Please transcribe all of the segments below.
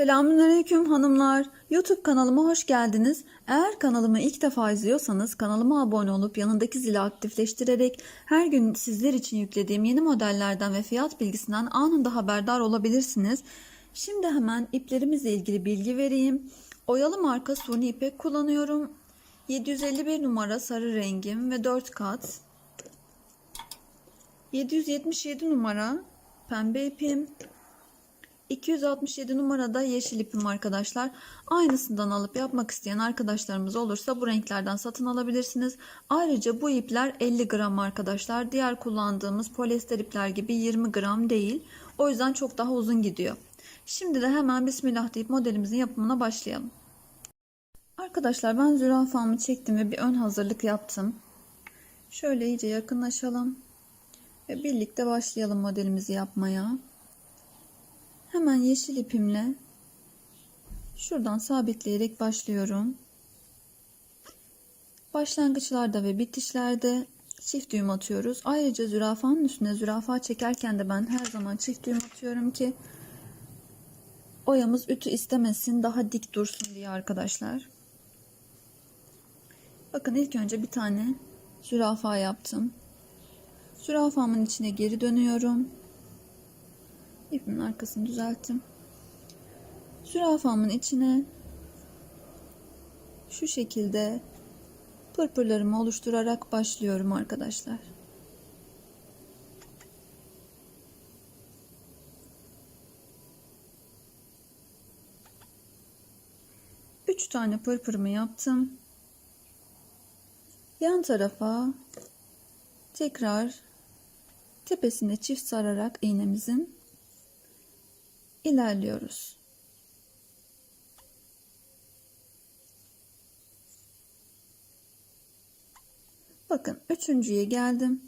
Selamünaleyküm hanımlar. YouTube kanalıma hoş geldiniz. Eğer kanalımı ilk defa izliyorsanız kanalıma abone olup yanındaki zili aktifleştirerek her gün sizler için yüklediğim yeni modellerden ve fiyat bilgisinden anında haberdar olabilirsiniz. Şimdi hemen iplerimizle ilgili bilgi vereyim. Oyalı marka suni ipek kullanıyorum. 751 numara sarı rengim ve 4 kat. 777 numara pembe ipim. 267 numarada yeşil ipim arkadaşlar. Aynısından alıp yapmak isteyen arkadaşlarımız olursa bu renklerden satın alabilirsiniz. Ayrıca bu ipler 50 gram arkadaşlar. Diğer kullandığımız polyester ipler gibi 20 gram değil. O yüzden çok daha uzun gidiyor. Şimdi de hemen bismillah deyip modelimizin yapımına başlayalım. Arkadaşlar ben zürafamı çektim ve bir ön hazırlık yaptım. Şöyle iyice yakınlaşalım. Ve birlikte başlayalım modelimizi yapmaya. Hemen yeşil ipimle şuradan sabitleyerek başlıyorum. Başlangıçlarda ve bitişlerde çift düğüm atıyoruz. Ayrıca zürafanın üstüne zürafa çekerken de ben her zaman çift düğüm atıyorum ki oyamız ütü istemesin daha dik dursun diye arkadaşlar. Bakın ilk önce bir tane zürafa yaptım. Zürafamın içine geri dönüyorum. İpimin arkasını düzelttim. Zürafamın içine şu şekilde pırpırlarımı oluşturarak başlıyorum arkadaşlar. Üç tane pırpırımı yaptım. Yan tarafa tekrar tepesine çift sararak iğnemizin ilerliyoruz. Bakın üçüncüye geldim.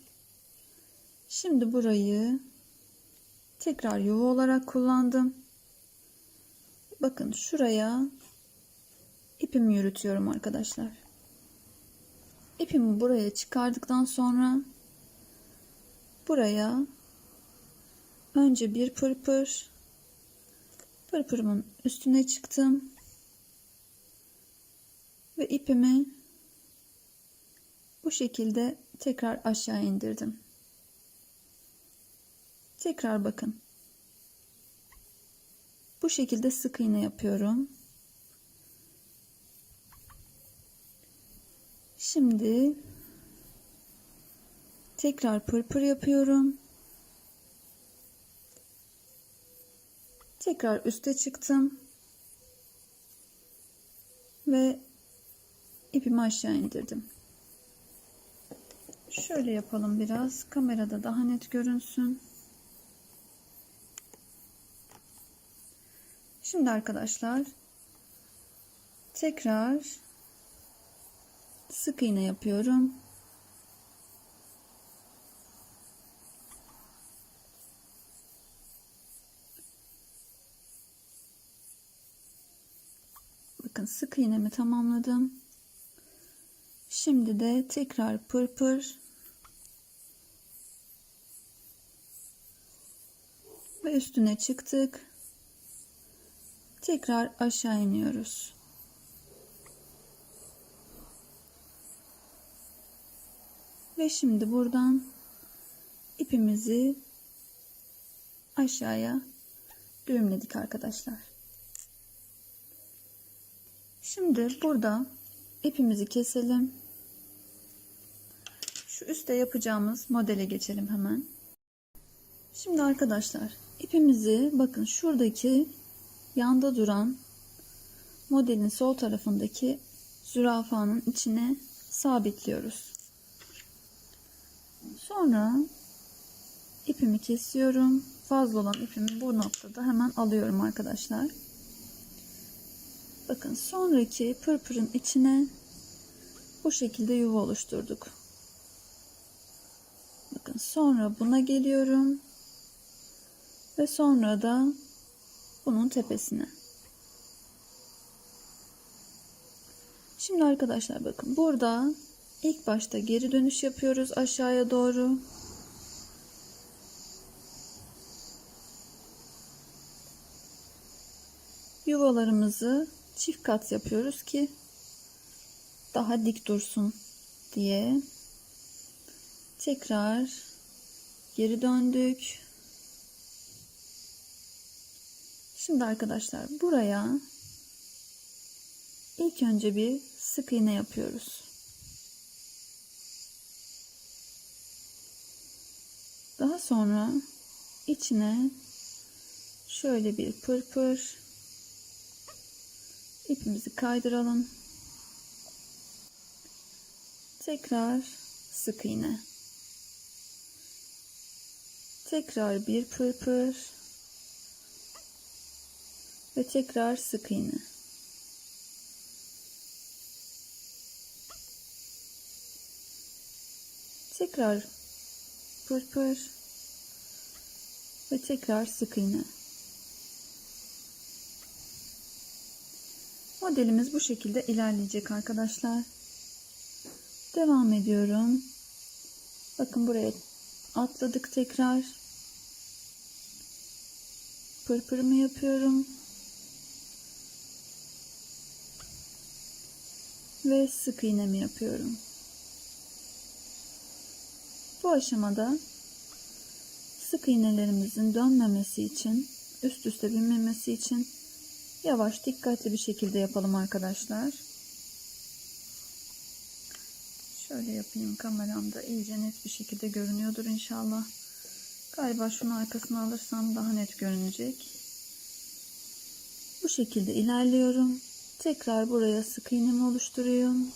Şimdi burayı tekrar yuva olarak kullandım. Bakın şuraya ipimi yürütüyorum arkadaşlar. İpimi buraya çıkardıktan sonra buraya önce bir pırpır pırpırımın üstüne çıktım ve ipimi bu şekilde tekrar aşağı indirdim. Tekrar bakın. Bu şekilde sık iğne yapıyorum. Şimdi tekrar pırpır yapıyorum. Tekrar üste çıktım. Ve ipimi aşağı indirdim. Şöyle yapalım biraz. Kamerada daha net görünsün. Şimdi arkadaşlar tekrar sık iğne yapıyorum. Bakın sık iğnemi tamamladım. Şimdi de tekrar pırpır ve üstüne çıktık. Tekrar aşağı iniyoruz. Ve şimdi buradan ipimizi aşağıya düğümledik arkadaşlar. Şimdi burada ipimizi keselim. Şu üstte yapacağımız modele geçelim hemen. Şimdi arkadaşlar ipimizi bakın şuradaki yanda duran modelin sol tarafındaki zürafanın içine sabitliyoruz. Sonra ipimi kesiyorum. Fazla olan ipimi bu noktada hemen alıyorum arkadaşlar. Bakın sonraki pırpırın içine bu şekilde yuva oluşturduk. Bakın sonra buna geliyorum. Ve sonra da bunun tepesine. Şimdi arkadaşlar bakın burada ilk başta geri dönüş yapıyoruz aşağıya doğru. yuvalarımızı çift kat yapıyoruz ki daha dik dursun diye. Tekrar geri döndük. Şimdi arkadaşlar buraya ilk önce bir sık iğne yapıyoruz. Daha sonra içine şöyle bir pırpır ipimizi kaydıralım. Tekrar sık iğne. Tekrar bir pırpır ve tekrar sık iğne. Tekrar pırpır ve tekrar sık iğne. Modelimiz bu şekilde ilerleyecek arkadaşlar. Devam ediyorum. Bakın buraya atladık tekrar. Pırpırımı yapıyorum. Ve sık iğnemi yapıyorum. Bu aşamada sık iğnelerimizin dönmemesi için, üst üste binmemesi için yavaş dikkatli bir şekilde yapalım arkadaşlar. Şöyle yapayım kameramda iyice net bir şekilde görünüyordur inşallah. Galiba şunu arkasına alırsam daha net görünecek. Bu şekilde ilerliyorum. Tekrar buraya sık iğnemi oluşturuyorum.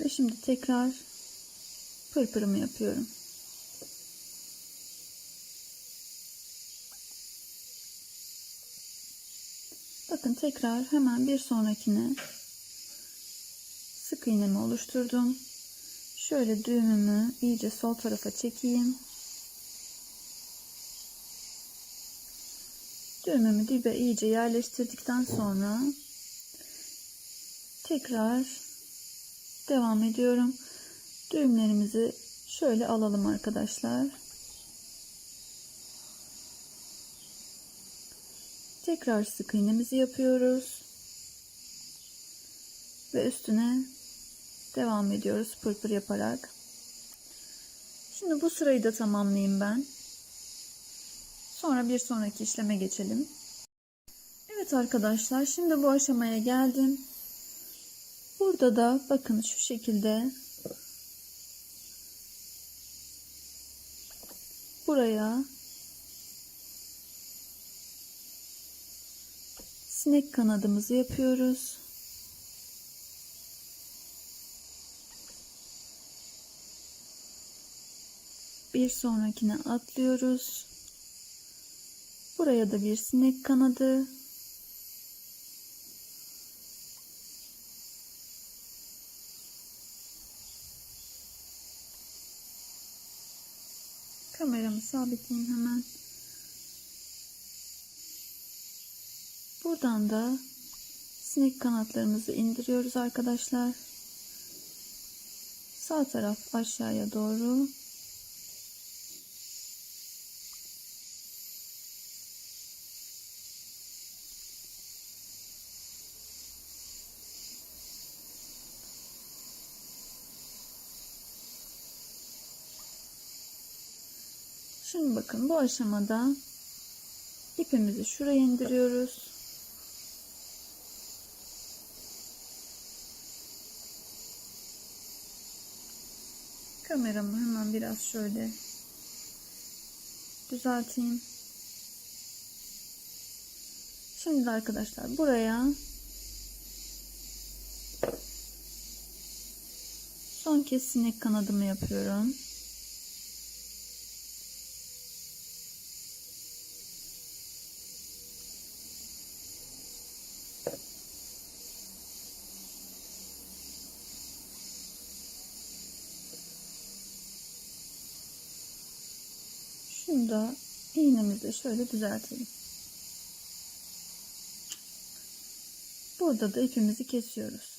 Ve şimdi tekrar pırpırımı yapıyorum. Bakın tekrar hemen bir sonrakine sık iğnemi oluşturdum. Şöyle düğümümü iyice sol tarafa çekeyim. Düğümümü dibe iyice yerleştirdikten sonra tekrar devam ediyorum. Düğümlerimizi şöyle alalım arkadaşlar. Tekrar sık iğnemizi yapıyoruz. Ve üstüne devam ediyoruz pırpır yaparak. Şimdi bu sırayı da tamamlayayım ben. Sonra bir sonraki işleme geçelim. Evet arkadaşlar şimdi bu aşamaya geldim. Burada da bakın şu şekilde buraya sinek kanadımızı yapıyoruz. Bir sonrakine atlıyoruz. Buraya da bir sinek kanadı. Kameramı sabitleyeyim hemen. Buradan da sinek kanatlarımızı indiriyoruz arkadaşlar. Sağ taraf aşağıya doğru. Şimdi bakın bu aşamada ipimizi şuraya indiriyoruz. Kameramı hemen biraz şöyle düzelteyim. Şimdi arkadaşlar buraya son kez sinek kanadımı yapıyorum. Şunu da iğnemizle şöyle düzeltelim. Burada da ipimizi kesiyoruz.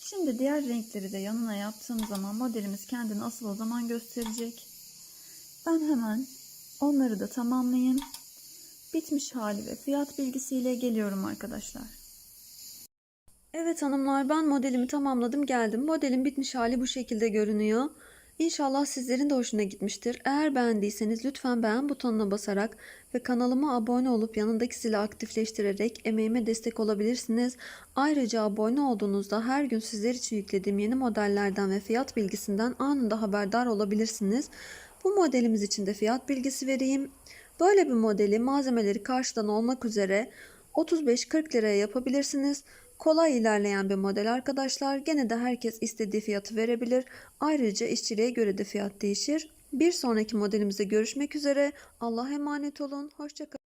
Şimdi diğer renkleri de yanına yaptığım zaman modelimiz kendini asıl o zaman gösterecek. Ben hemen onları da tamamlayayım. Bitmiş hali ve fiyat bilgisiyle geliyorum arkadaşlar. Evet hanımlar ben modelimi tamamladım geldim. Modelin bitmiş hali bu şekilde görünüyor. İnşallah sizlerin de hoşuna gitmiştir. Eğer beğendiyseniz lütfen beğen butonuna basarak ve kanalıma abone olup yanındaki zili aktifleştirerek emeğime destek olabilirsiniz. Ayrıca abone olduğunuzda her gün sizler için yüklediğim yeni modellerden ve fiyat bilgisinden anında haberdar olabilirsiniz. Bu modelimiz için de fiyat bilgisi vereyim. Böyle bir modeli malzemeleri karşıdan olmak üzere 35-40 liraya yapabilirsiniz. Kolay ilerleyen bir model arkadaşlar. Gene de herkes istediği fiyatı verebilir. Ayrıca işçiliğe göre de fiyat değişir. Bir sonraki modelimizde görüşmek üzere. Allah'a emanet olun. Hoşçakalın.